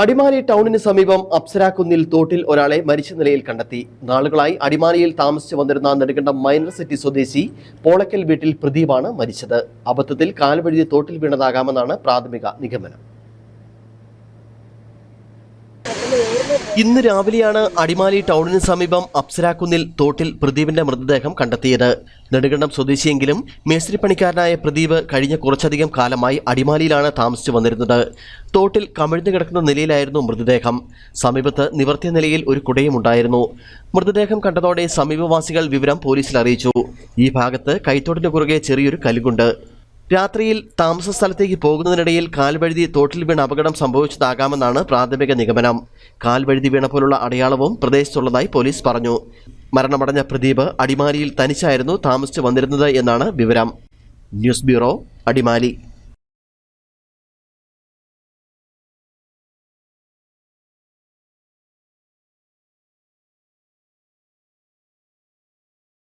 അടിമാലി ടൗണിന് സമീപം അപ്സരാക്കുന്നിൽ തോട്ടിൽ ഒരാളെ മരിച്ച നിലയിൽ കണ്ടെത്തി. നാളുകളായി അടിമാലിയിൽ താമസിച്ചു വന്നിരുന്ന നെടുകണ്ടം മൈനർ സിറ്റി സ്വദേശി പോളക്കൽ വീട്ടിൽ പ്രദീപാണ് മരിച്ചത്. അബദ്ധത്തിൽ കാലുവഴുതി തോട്ടിൽ വീണതാകാമെന്നാണ് പ്രാഥമിക നിഗമനം. ഇന്ന് രാവിലെയാണ് അടിമാലി ടൗണിന് സമീപം അപ്സരാക്കുന്നിൽ തോട്ടിൽ പ്രദീപിന്റെ മൃതദേഹം കണ്ടെത്തിയത്. നെടുകണ്ടം സ്വദേശിയെങ്കിലും മേസ്ത്രിപ്പണിക്കാരനായ പ്രദീപ് കഴിഞ്ഞ കുറച്ചധികം കാലമായി അടിമാലിയിലാണ് താമസിച്ചു വന്നിരുന്നത്. തോട്ടിൽ കമിഴ്ന്നു കിടക്കുന്ന നിലയിലായിരുന്നു മൃതദേഹം. സമീപത്ത് നിവർത്തിയ നിലയിൽ ഒരു കുടയും ഉണ്ടായിരുന്നു. മൃതദേഹം കണ്ടതോടെ സമീപവാസികൾ വിവരം പോലീസിൽ അറിയിച്ചു. ഈ ഭാഗത്ത് കൈത്തോടിന് കുറുകെ ചെറിയൊരു കലുകുണ്ട്. രാത്രിയിൽ താമസ സ്ഥലത്തേക്ക് പോകുന്നതിനിടയിൽ കാൽവഴുതി തോട്ടിൽ വീണ അപകടം സംഭവിച്ചതാകാമെന്നാണ് പ്രാഥമിക നിഗമനം. കാൽവഴുതി വീണ പോലുള്ള അടയാളവും പ്രദേശത്തുള്ളതായി പോലീസ് പറഞ്ഞു. മരണമടഞ്ഞ പ്രദീപ് അടിമാലിയിൽ തനിച്ചായിരുന്നു താമസിച്ചു വന്നിരുന്നത് എന്നാണ് വിവരം. News bureau Adimali.